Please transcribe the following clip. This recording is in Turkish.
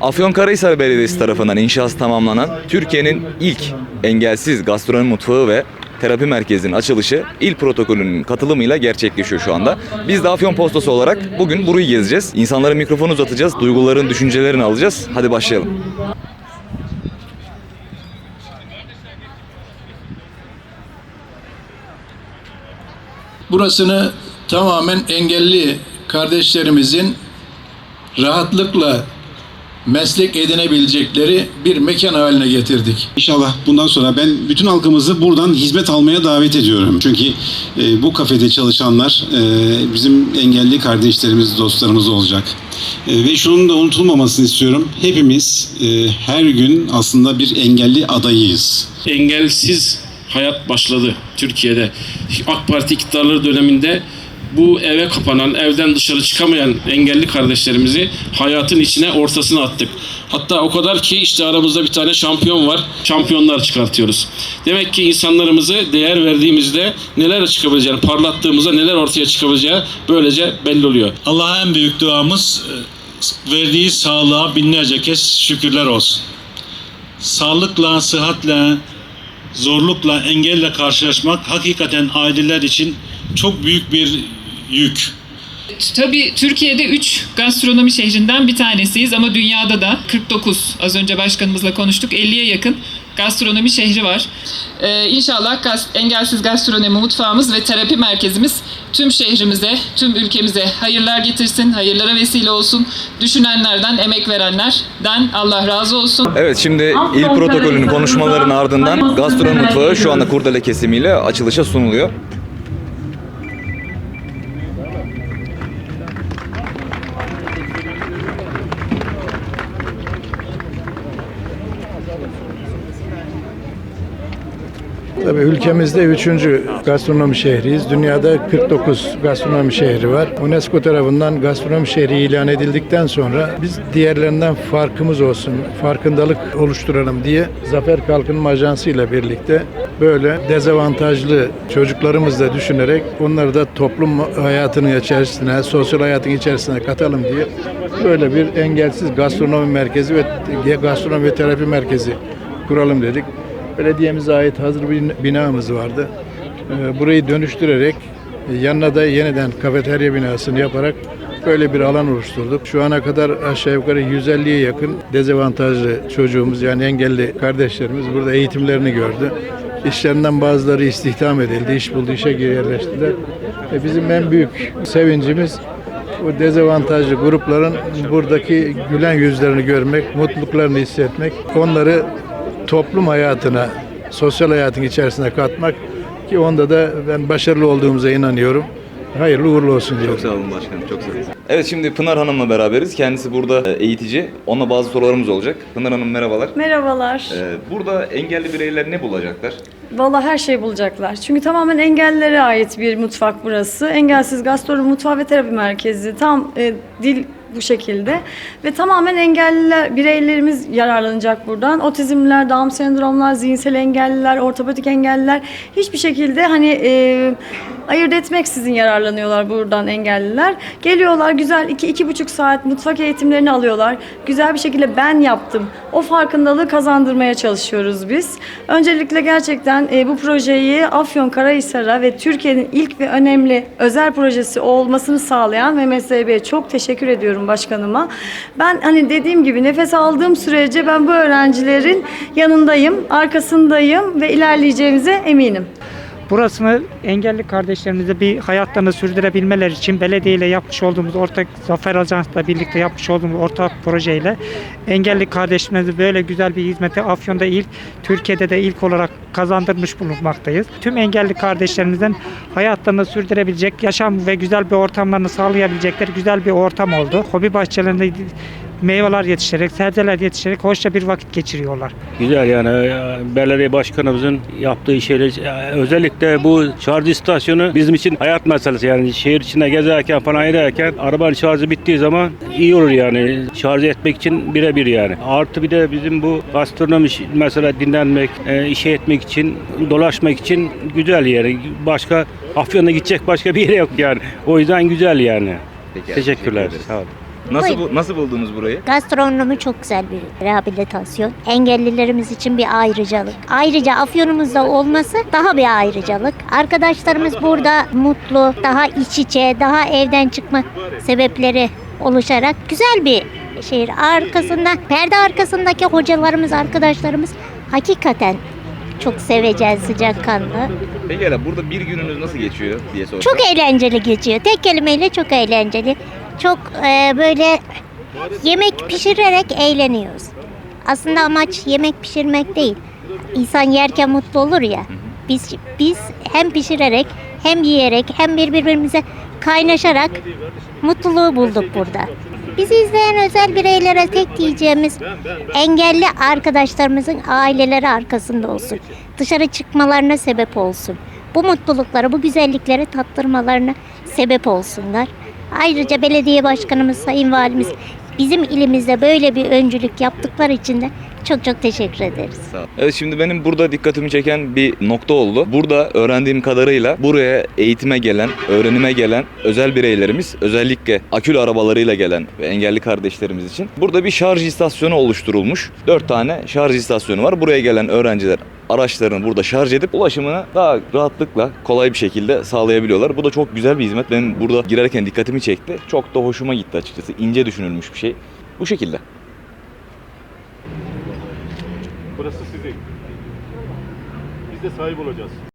Afyonkarahisar Belediyesi tarafından inşası tamamlanan Türkiye'nin ilk engelsiz gastronomi mutfağı ve terapi merkezinin açılışı il protokolünün katılımıyla gerçekleşiyor şu anda. Biz de Afyon Postası olarak bugün burayı gezeceğiz. İnsanlara mikrofonu uzatacağız, duyguların, düşüncelerini alacağız. Hadi başlayalım. Burasını tamamen engelli kardeşlerimizin rahatlıkla meslek edinebilecekleri bir mekan haline getirdik. İnşallah bundan sonra ben bütün halkımızı buradan hizmet almaya davet ediyorum. Çünkü e, bu kafede çalışanlar e, bizim engelli kardeşlerimiz, dostlarımız olacak. E, ve şunun da unutulmamasını istiyorum. Hepimiz e, her gün aslında bir engelli adayıyız. engelsiz hayat başladı Türkiye'de. AK Parti iktidarları döneminde bu eve kapanan, evden dışarı çıkamayan engelli kardeşlerimizi hayatın içine ortasına attık. Hatta o kadar ki işte aramızda bir tane şampiyon var. Şampiyonlar çıkartıyoruz. Demek ki insanlarımızı değer verdiğimizde neler çıkabileceğini, parlattığımızda neler ortaya çıkabileceği böylece belli oluyor. Allah'a en büyük duamız e, verdiği sağlığa binlerce kez şükürler olsun. Sağlıkla, sıhhatle, zorlukla, engelle karşılaşmak hakikaten aileler için çok büyük bir yük. Tabii Türkiye'de 3 gastronomi şehrinden bir tanesiyiz ama dünyada da 49 az önce başkanımızla konuştuk 50'ye yakın gastronomi şehri var. Ee, inşallah gas- engelsiz gastronomi mutfağımız ve terapi merkezimiz tüm şehrimize, tüm ülkemize hayırlar getirsin, hayırlara vesile olsun. Düşünenlerden, emek verenlerden Allah razı olsun. Evet şimdi il protokolünün konuşmalarının ardından gastronomi mutfağı şu anda kurdele kesimiyle açılışa sunuluyor. Tabii ülkemizde üçüncü gastronomi şehriyiz. Dünyada 49 gastronomi şehri var. UNESCO tarafından gastronomi şehri ilan edildikten sonra biz diğerlerinden farkımız olsun, farkındalık oluşturalım diye Zafer Kalkınma Ajansı ile birlikte böyle dezavantajlı çocuklarımızı da düşünerek onları da toplum hayatının içerisine, sosyal hayatın içerisine katalım diye böyle bir engelsiz gastronomi merkezi ve gastronomi ve terapi merkezi kuralım dedik. Belediyemize ait hazır bir binamız vardı. Ee, Burayı dönüştürerek e, yanına da yeniden kafeterya binasını yaparak böyle bir alan oluşturduk. Şu ana kadar aşağı yukarı 150'ye yakın dezavantajlı çocuğumuz yani engelli kardeşlerimiz burada eğitimlerini gördü. İşlerinden bazıları istihdam edildi, iş buldu, işe yerleştiler. E bizim en büyük sevincimiz bu dezavantajlı grupların buradaki gülen yüzlerini görmek, mutluluklarını hissetmek, onları toplum hayatına, sosyal hayatın içerisine katmak ki onda da ben başarılı olduğumuza inanıyorum. Hayırlı uğurlu olsun diyorum. Çok sağ olun başkanım, çok sağ olun. Evet şimdi Pınar Hanım'la beraberiz. Kendisi burada e, eğitici. Onunla bazı sorularımız olacak. Pınar Hanım merhabalar. Merhabalar. Ee, Burada engelli bireyler ne bulacaklar? Vallahi her şey bulacaklar. Çünkü tamamen engellilere ait bir mutfak burası. Engelsiz gastronomi mutfağı ve terapi merkezi. Tam e, dil bu şekilde ve tamamen engelliler bireylerimiz yararlanacak buradan. Otizmliler, Down sendromlar, zihinsel engelliler, ortopedik engelliler hiçbir şekilde hani e, ayırt etmeksizin yararlanıyorlar buradan engelliler. Geliyorlar güzel iki iki buçuk saat mutfak eğitimlerini alıyorlar. Güzel bir şekilde ben yaptım. O farkındalığı kazandırmaya çalışıyoruz biz. Öncelikle gerçekten e, bu projeyi Afyonkarahisar'a ve Türkiye'nin ilk ve önemli özel projesi olmasını sağlayan Zeybe'ye çok teşekkür ediyorum başkanıma. Ben hani dediğim gibi nefes aldığım sürece ben bu öğrencilerin yanındayım, arkasındayım ve ilerleyeceğimize eminim. Burasını engelli kardeşlerimize bir hayatlarını sürdürebilmeleri için belediye ile yapmış olduğumuz ortak Zafer Ajans'la birlikte yapmış olduğumuz ortak projeyle engelli kardeşlerimize böyle güzel bir hizmeti Afyon'da ilk, Türkiye'de de ilk olarak kazandırmış bulunmaktayız. Tüm engelli kardeşlerimizin hayatlarını sürdürebilecek, yaşam ve güzel bir ortamlarını sağlayabilecekleri güzel bir ortam oldu. Hobi bahçelerinde meyveler yetiştirerek, sebzeler yetiştirerek hoşça bir vakit geçiriyorlar. Güzel yani e, belediye başkanımızın yaptığı şeyler e, özellikle bu şarj istasyonu bizim için hayat meselesi yani şehir içinde gezerken falan ederken arabanın şarjı bittiği zaman iyi olur yani şarj etmek için birebir yani. Artı bir de bizim bu gastronomi mesela dinlenmek, e, işe etmek için, dolaşmak için güzel yani. Başka Afyon'a gidecek başka bir yere yok yani. O yüzden güzel yani. Peki, Teşekkürler. teşekkür. Sağ olun. Nasıl bu, nasıl buldunuz burayı? Gastronomi çok güzel bir rehabilitasyon. Engellilerimiz için bir ayrıcalık. Ayrıca Afyon'umuzda olması daha bir ayrıcalık. Arkadaşlarımız burada mutlu, daha iç içe, daha evden çıkma sebepleri oluşarak güzel bir şehir. Arkasında, perde arkasındaki hocalarımız, arkadaşlarımız hakikaten çok sevecen, sıcakkanlı. Peki burada bir gününüz nasıl geçiyor diye sorsam. Çok eğlenceli geçiyor. Tek kelimeyle çok eğlenceli. Çok e, böyle yemek pişirerek eğleniyoruz. Aslında amaç yemek pişirmek değil. İnsan yerken mutlu olur ya. Biz biz hem pişirerek hem yiyerek hem birbirimize kaynaşarak mutluluğu bulduk burada. Bizi izleyen özel bireylere tek diyeceğimiz engelli arkadaşlarımızın aileleri arkasında olsun. Dışarı çıkmalarına sebep olsun. Bu mutlulukları, bu güzellikleri tattırmalarına sebep olsunlar. Ayrıca belediye başkanımız, sayın valimiz bizim ilimizde böyle bir öncülük yaptıkları için de çok çok teşekkür ederiz. Sağ ol. Evet şimdi benim burada dikkatimi çeken bir nokta oldu. Burada öğrendiğim kadarıyla buraya eğitime gelen, öğrenime gelen özel bireylerimiz özellikle akülü arabalarıyla gelen ve engelli kardeşlerimiz için burada bir şarj istasyonu oluşturulmuş. 4 tane şarj istasyonu var. Buraya gelen öğrenciler araçlarını burada şarj edip ulaşımını daha rahatlıkla kolay bir şekilde sağlayabiliyorlar. Bu da çok güzel bir hizmet. Benim burada girerken dikkatimi çekti. Çok da hoşuma gitti açıkçası. İnce düşünülmüş bir şey. Bu şekilde. Burası sizin. Biz de sahip olacağız.